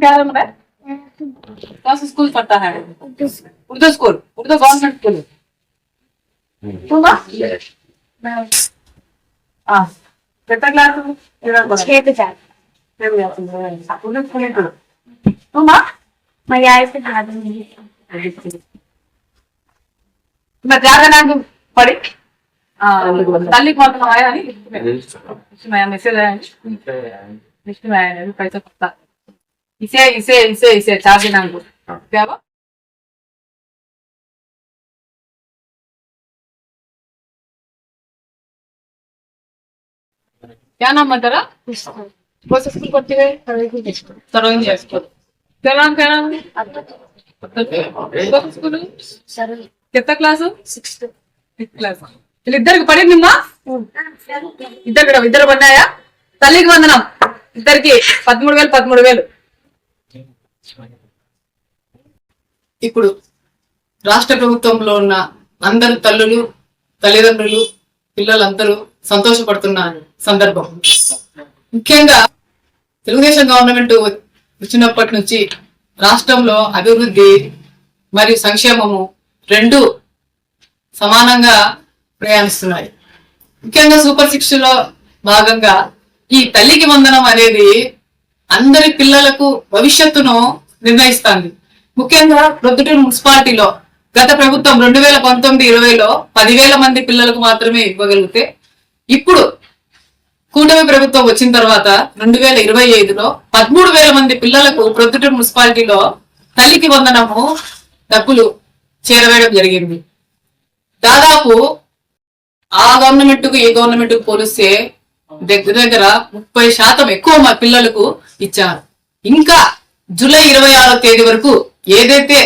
क्या नाम है कौन सा स्कूल पढ़ता है? Urdu school. Urdu government school हाँ। कितना क्लास छह पे चार। उर्दू स्कूल है तुम मैं यहाँ से मैं ज़्यादा नाम पढ़ी। ఇసే ఇసే ఇసే ఇసే చార్జ్ నాకు బాబా ఏనమ్మంటారా ప్రాసెస్ఫుల్ కొట్టివే? సర్వింగ్ చేసుకో. తెలంగాణ ఎంత క్లాసు? సిక్స్త్. క్లాస్. వీళ్ళిద్దరికి పడింది ఇద్దరు ఇద్దరు పడ్డాయా? తల్లికి వందనం. ఇద్దరికి పదమూడు వేలు పదమూడు వేలు. ఇప్పుడు రాష్ట్ర ప్రభుత్వంలో ఉన్న అందరు తల్లులు తల్లిదండ్రులు పిల్లలందరూ సంతోషపడుతున్న సందర్భం. ముఖ్యంగా తెలుగుదేశం గవర్నమెంట్ వచ్చినప్పటి నుంచి రాష్ట్రంలో అభివృద్ధి మరియు సంక్షేమము రెండు సమానంగా ప్రయాణిస్తున్నాయి. ముఖ్యంగా సూపర్ సిక్స్లో భాగంగా ఈ తల్లికి వందనం అనేది అందరి పిల్లలకు భవిష్యత్తును నిర్ణయిస్తుంది. ముఖ్యంగా ప్రొద్దుటూరు మున్సిపాలిటీలో గత ప్రభుత్వం రెండు వేల పంతొమ్మిది ఇరవైలో పదివేల మంది పిల్లలకు మాత్రమే ఇవ్వగలిగితే ఇప్పుడు కూటమి ప్రభుత్వం వచ్చిన తర్వాత రెండు వేల ఇరవై ఐదులో పదమూడు వేల మంది పిల్లలకు ప్రొద్దుటూరు మున్సిపాలిటీలో తల్లికి వందనము డబ్బులు చేరవేయడం జరిగింది. దాదాపు ఆ గవర్నమెంట్కు ఈ గవర్నమెంట్కు పోలిస్తే దగ్గర దగ్గర ముప్పై శాతం ఎక్కువ మా పిల్లలకు ఇచ్చారు. ఇంకా జూలై ఇరవై ఆరో తేదీ వరకు ఏదైతే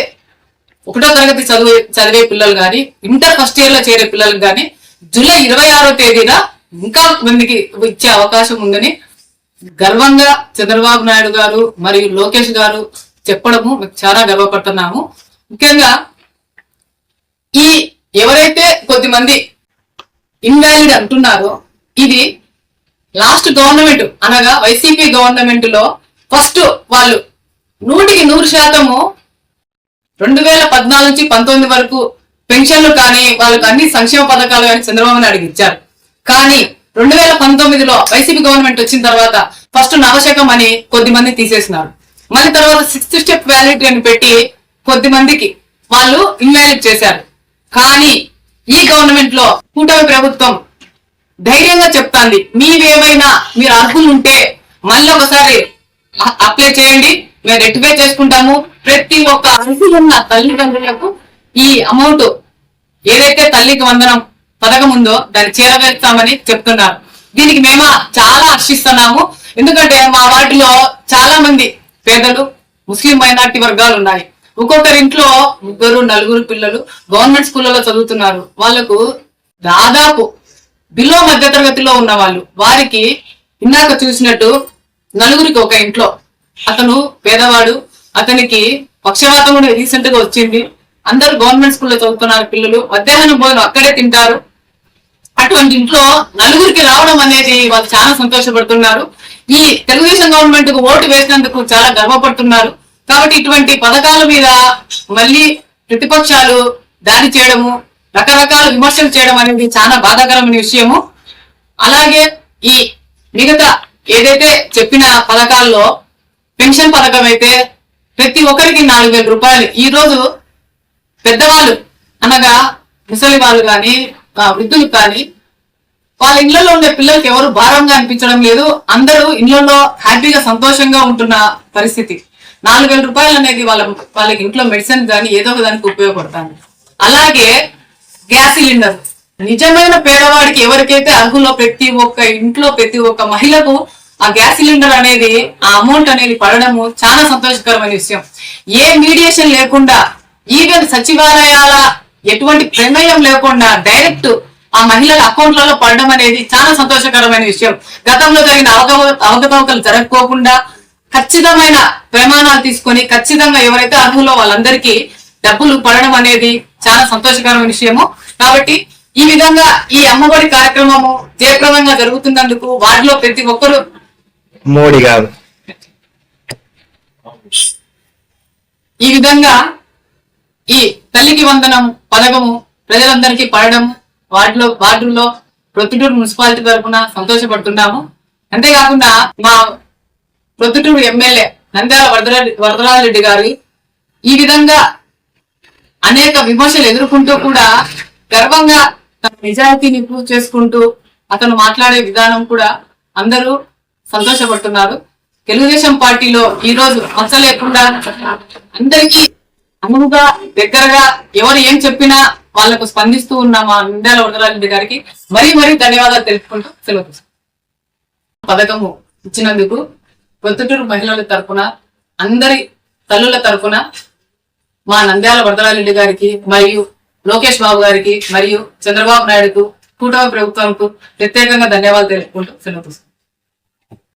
ఒకటో తరగతి చదివే చదివే పిల్లలు కానీ ఇంటర్ ఫస్ట్ ఇయర్లో చేరే పిల్లలకు కానీ జూలై ఇరవై ఆరో తేదీన ఇంకా మందికి ఇచ్చే అవకాశం ఉందని గర్వంగా చంద్రబాబు నాయుడు గారు మరియు లోకేష్ గారు చెప్పడము చాలా గర్వపడుతున్నాము. ముఖ్యంగా ఈ ఎవరైతే కొద్దిమంది ఇన్వాలిడ్ అంటున్నారో ఇది లాస్ట్ గవర్నమెంట్ అనగా వైసీపీ గవర్నమెంట్లో ఫస్ట్ వాళ్ళు నూటికి నూరు శాతము రెండు వేల పద్నాలుగు నుంచి పంతొమ్మిది వరకు పెన్షన్లు కానీ వాళ్ళకి అన్ని సంక్షేమ పథకాలు కానీ చంద్రబాబు నాయుడు ఇచ్చారు. కానీ రెండు వేల పంతొమ్మిదిలో వైసీపీ గవర్నమెంట్ వచ్చిన తర్వాత ఫస్ట్ నవశకం అని కొద్ది మంది తీసేసినారు. మళ్ళీ తర్వాత సిక్స్త్ స్టెప్ వ్యాలిడిటీ అని పెట్టి కొద్ది మందికి వాళ్ళు ఇన్వాలిడ్ చేశారు. కానీ ఈ గవర్నమెంట్లో కూటమి ప్రభుత్వం ధైర్యంగా చెప్తాంది. మీవేమైనా మీరు అర్హులు ఉంటే మళ్ళీ ఒకసారి అప్లై చేయండి. మేము రెక్టిఫై చేసుకుంటాము. ప్రతి ఒక్క అర్హులున్న తల్లిదండ్రులకు ఈ అమౌంట్ ఏదైతే తల్లికి వందనం పథకం ఉందో దాన్ని చేరవేస్తామని చెప్తున్నారు. దీనికి మేము చాలా హర్షిస్తున్నాము ఎందుకంటే మా వాటిలో చాలా మంది పేదలు ముస్లిం మైనార్టీ వర్గాలు ఉన్నాయి. ఒక్కొక్కరి ఇంట్లో ముగ్గురు నలుగురు పిల్లలు గవర్నమెంట్ స్కూళ్ళలో చదువుతున్నారు. వాళ్ళకు దాదాపు బిలో మధ్య తరగతిలో ఉన్న వాళ్ళు వారికి ఇందాక చూసినట్టు నలుగురికి ఒక ఇంట్లో. అతను పేదవాడు అతనికి పక్షవాతం కూడా రీసెంట్గా వచ్చింది. అందరూ గవర్నమెంట్ స్కూల్లో చదువుతున్నారు పిల్లలు. మధ్యాహ్నం భోజనం అక్కడే తింటారు. అటువంటి ఇంట్లో నలుగురికి రావడం అనేది వాళ్ళు చాలా సంతోషపడుతున్నారు. ఈ తెలుగుదేశం గవర్నమెంట్కు ఓటు వేసినందుకు చాలా గర్వపడుతున్నారు. కాబట్టి ఇటువంటి పథకాల మీద మళ్ళీ ప్రతిపక్షాలు దాడి చేయడము రకరకాల విమర్శలు చేయడం అనేది చాలా బాధాకరమైన విషయము. అలాగే ఈ మిగతా ఏదైతే చెప్పిన పథకాల్లో పెన్షన్ పథకం అయితే ప్రతి ఒక్కరికి నాలుగు వేల రూపాయలు. ఈ రోజు పెద్దవాళ్ళు అనగా ముసలి వాళ్ళు కానీ వృద్ధులు కానీ వాళ్ళ ఇళ్ళలో ఉండే పిల్లలకి ఎవరు భారంగా అనిపించడం లేదు. అందరూ ఇళ్ళలో హ్యాపీగా సంతోషంగా ఉంటున్న పరిస్థితి. నాలుగు వేల రూపాయలు అనేది వాళ్ళ వాళ్ళకి ఇంట్లో మెడిసిన్ కానీ ఏదో ఒక దానికి ఉపయోగపడతాను అలాగే గ్యాస్ సిలిండర్. నిజమైన పేదవాడికి ఎవరికైతే అర్హులో ప్రతి ఒక్క ఇంట్లో ప్రతి ఒక్క మహిళకు ఆ గ్యాస్ సిలిండర్ అనేది ఆ అమౌంట్ అనేది పడడము చాలా సంతోషకరమైన విషయం. ఏ మీడియేషన్ లేకుండా ఈవెన్ సచివాలయాల ఎటువంటి ప్రమేయం లేకుండా డైరెక్ట్ ఆ మహిళల అకౌంట్లలో పడడం అనేది చాలా సంతోషకరమైన విషయం. గతంలో జరిగిన అవగవ అవకతవకలు జరగకోకుండా ఖచ్చితమైన ప్రమాణాలు తీసుకొని ఖచ్చితంగా ఎవరైతే అర్హులో వాళ్ళందరికీ డబ్బులు పడడం అనేది చాలా సంతోషకరమైన విషయము. కాబట్టి ఈ విధంగా ఈ అమ్మఒడి కార్యక్రమము జయప్రదంగా జరుగుతున్నందుకు వాటిలో ప్రతి ఒక్కరూ మోడీ గారు. ఈ విధంగా ఈ తల్లికి వందనం పథకము ప్రజలందరికీ పడడం వాటిలో వార్డుల్లో ప్రొద్దుటూరు మున్సిపాలిటీ తరఫున సంతోషపడుతున్నాము. అంతేకాకుండా మా ప్రొద్దుటూరు ఎమ్మెల్యే నంద్యాల వరదరాజు వరదరాజరెడ్డి గారు ఈ విధంగా అనేక విమర్శలు ఎదుర్కొంటూ కూడా గర్వంగా తన నిజాయితీని ప్రూవ్ చేసుకుంటూ అతను మాట్లాడే విధానం కూడా అందరూ సంతోషపడుతున్నారు. తెలుగుదేశం పార్టీలో ఈ రోజు మచ్చ లేకుండా అందరికీ అనువుగా దగ్గరగా ఎవరు ఏం చెప్పినా వాళ్ళకు స్పందిస్తూ ఉన్న మా నిండాల వరదరాజు గారికి మరీ మరీ ధన్యవాదాలు తెలుపుకుంటూ సెలవు పథకము ఇచ్చినందుకు ప్రొద్దుటూరు మహిళల తరఫున అందరి తల్లుల తరఫున మా నంద్యాల వరదరాజరెడ్డి గారికి మరియు లోకేష్ బాబు గారికి మరియు చంద్రబాబు నాయుడుకు కూటమి ప్రభుత్వంకు ప్రత్యేకంగా ధన్యవాదాలు తెలుపుకుంటూ సెలవు